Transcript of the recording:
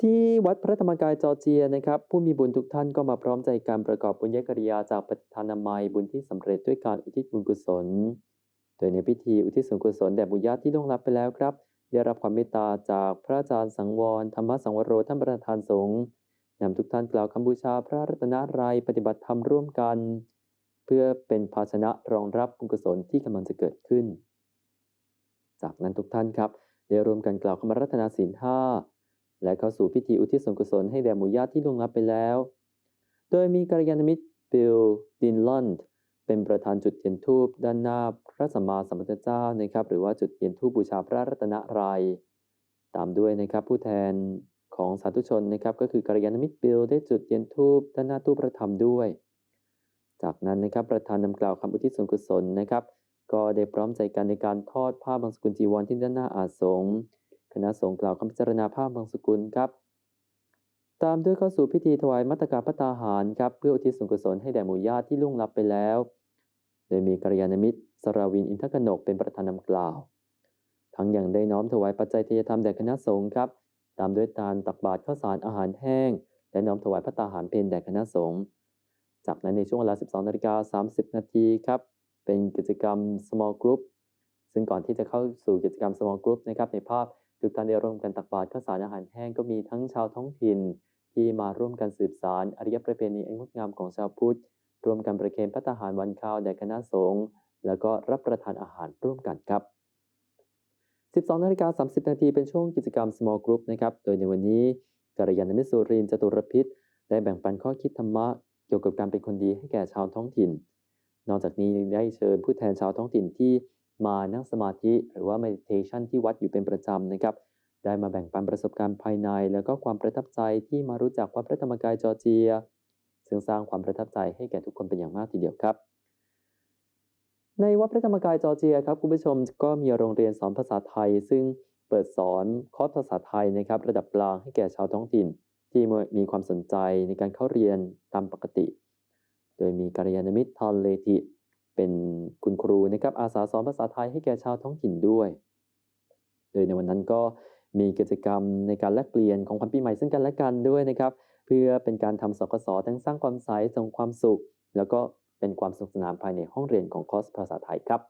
ที่วัดพระธรรมกายจอร์เจียนะครับ ผู้มีบุญทุกท่านก็มาพร้อมใจการประกอบบุญญกริยาจากปฏิทานามัยบุญที่สำเร็จด้วยการอุทิศบุญกุศล โดยในพิธีอุทิศส่วนกุศลแด่บุญญาติที่ล่วงลับไปแล้วครับ ได้รับความเมตตาจากพระอาจารย์สังวร ธรรมสังวโรท่านประธานสงฆ์นำทุกท่านกล่าวคำบูชาพระรัตนตรัยปฏิบัติธรรมร่วมกัน เพื่อเป็นภาชนะรองรับบุญกุศลที่กำลังจะเกิดขึ้น จากนั้นทุกท่านครับได้รวมกันกล่าวคำรัตนาศีลห้า และเข้าสู่พิธีอุทิศส่วนกุศลให้แด่หมู่ญาติที่ล่วงลับไปแล้ว โดยมีกัลยาณมิตรบิลดินลอนด์เป็นประธานจุดเทียนทูบด้านหน้าพระสัมมาสัมพุทธเจ้านะครับ หรือว่าจุดเทียนทูบบูชาพระรัตนตรัยตามด้วยนะครับผู้แทนของสาธุชนนะครับก็คือกัลยาณมิตรบิลได้จุดเทียนทูบด้านหน้าตู้พระธรรมด้วย จากนั้นนะครับประธานนำกล่าวคำอุทิศส่วนกุศลนะครับ ก็ได้พร้อมใจกันในการทอดผ้าบางสกุลจีวรที่ด้านหน้าอาสงฆ์ คณะสงฆ์กล่าวคำพิจารณาผ้าบางสกุลครับ ตามด้วยเข้าสู่พิธีถวายมัตกาพระตาหารครับ เพื่ออุทิศส่วนกุศลให้แด่หมู่ญาติที่ล่วงลับไปแล้ว โดยมีกัลยาณมิตรสราวินอินทกนกเป็นประธานนำกล่าว ทั้งยังได้น้อมถวายปัจจัยทยธรรมแด่คณะสงฆ์ครับ ตามด้วยการตักบาตรข้าวสารอาหารแห้ง และน้อมถวายพระตาหารเพลแด่คณะสงฆ์จากนั้นในช่วงเวลา 12นาฬิกา30 นาทีครับ เป็นกิจกรรม small group ซึ่งก่อนที่จะเข้าสู่กิจกรรม small group นะครับในภาพ ทุกท่านได้ร่วมกันตักบาตรข้าวสารอาหารแห้งก็มีทั้งชาวท้องถิ่น ที่มาร่วมกันสืบสารอริยประเพณีอันงดงามของชาวพุทธร่วมกันประเคนพระทหารวันข้าวแด่คณะสงฆ์แล้วก็รับประทานอาหารร่วมกันครับ 12นาฬิกา30 นาทีเป็นช่วงกิจกรรม small group นะครับ โดยในวันนี้กัลยาณมิตรสุรินจตุรพิษ ได้แบ่งปันข้อคิดธรรมะเกี่ยวกับการเป็นคนดีให้แก่ชาวท้องถิ่น นอกจากนี้ยังได้เชิญผู้แทนชาวท้องถิ่นที่ มานั่งสมาธิหรือว่า meditation ที่วัดอยู่เป็นประจำนะครับ ได้มาแบ่งปันประสบการณ์ภายใน แล้วก็ความประทับใจที่มารู้จักวัดพระธรรมกายจอร์เจีย ซึ่งสร้างความประทับใจให้แก่ทุกคนเป็นอย่างมากทีเดียวครับในวัดพระธรรมกายจอร์เจียครับคุณผู้ชมก็มีโรงเรียนสอนภาษาไทย ซึ่งเปิดสอนคอร์สภาษาไทยนะครับ ระดับกลางให้แก่ชาวท้องถิ่น ที่มีความสนใจในการเข้าเรียนตามปกติ โดยมีกัลยาณมิตรทอนเลติ เป็นคุณครูนะครับอาสาสอนภาษาไทยให้แก่ชาวท้องถิ่นด้วย โดยในวันนั้นก็มีกิจกรรมในการแลกเปลี่ยนของขวัญปีใหม่ซึ่งกันและกันด้วยนะครับ เพื่อเป็นการทำสกสทั้งสร้างความใสส่งความสุข แล้วก็เป็นความสนุกสนานภายในห้องเรียนของคอร์สภาษาไทยครับ